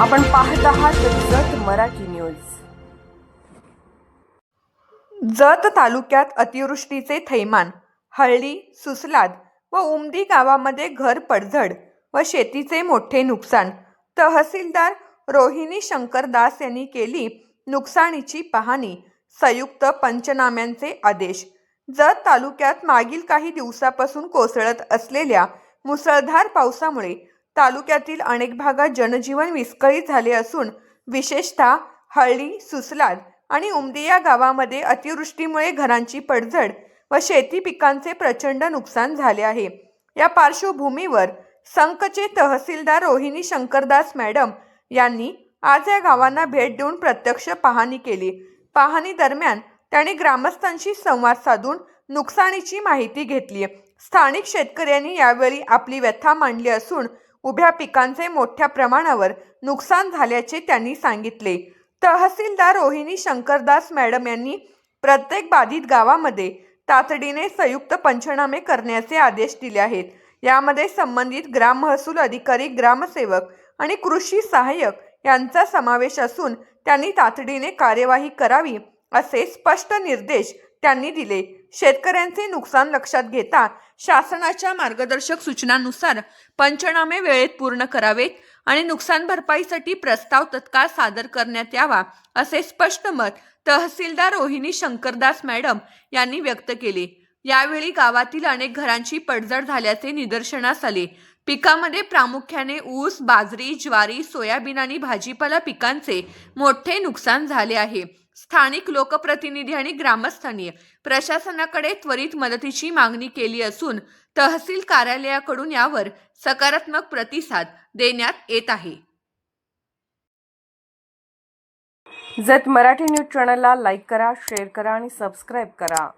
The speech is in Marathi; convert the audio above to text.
आपण पाहत आहात जत मराठी न्यूज. जत तालुक्यात अतिवृष्टीचे थैमान हळदी सुसलाद व उमदी गावामध्ये घर पडझड व शेतीचे मोठे नुकसान. तहसीलदार रोहिणी शंकर दास यांनी केली नुकसानीची पाहणी संयुक्त पंचनाम्यांचे आदेश. जत तालुक्यात मागील काही दिवसापासून कोसळत असलेल्या मुसळधार पावसामुळे तालुक्यातील अनेक भागात जनजीवन विस्कळीत झाले असून विशेषतः हळदी सुसलाद आणि उमदी या गावामध्ये अतिवृष्टीमुळे घरांची पडझड व शेती पिकांचे प्रचंड नुकसान झाले आहे. या पार्श्वभूमीवर संकचे तहसीलदार रोहिणी शंकरदास मॅडम यांनी आज या गावांना भेट देऊन प्रत्यक्ष पाहणी केली. पाहणी दरम्यान त्यांनी ग्रामस्थांशी संवाद साधून नुकसानीची माहिती घेतली. स्थानिक शेतकऱ्यांनी यावेळी आपली व्यथा मांडली असून उभ्या पिकांचे मोठ्या प्रमाणावर नुकसान झाल्याचे त्यांनी सांगितले. तहसीलदार रोहिणी शंकरदास मॅडम यांनी प्रत्येक बाधित गावामध्ये तातडीने संयुक्त पंचनामे करण्याचे आदेश दिले आहेत. यामध्ये संबंधित ग्राम महसूल अधिकारी ग्रामसेवक आणि कृषी सहाय्यक यांचा समावेश असून त्यांनी तातडीने कार्यवाही करावी असे स्पष्ट निर्देश त्यांनी दिले. शेतकऱ्यांचे नुकसान लक्षात घेता शासनाच्या मार्गदर्शक सूचनांनुसार पंचनामे वेळेत पूर्ण करावेत आणि नुकसान भरपाईसाठी प्रस्ताव तत्काळ सादर करण्यात यावा असे स्पष्ट मत तहसीलदार रोहिणी शंकरदास मॅडम यांनी व्यक्त केले. यावेळी गावातील अनेक घरांची पडझड झाल्याचे निदर्शनास आले. पिकामध्ये प्रामुख्याने ऊस बाजरी ज्वारी सोयाबीन आणि भाजीपाला पिकांचे मोठे नुकसान झाले आहे. स्थानिक लोकप्रतिनिधी आणि ग्रामस्थांनी प्रशासनाकडे त्वरित मदतीची मागणी केली असून तहसील कार्यालयाकडून यावर सकारात्मक प्रतिसाद देण्यात येत आहे. जत मराठी न्यूज चॅनलला लाईक करा शेअर करा आणि सबस्क्राईब करा.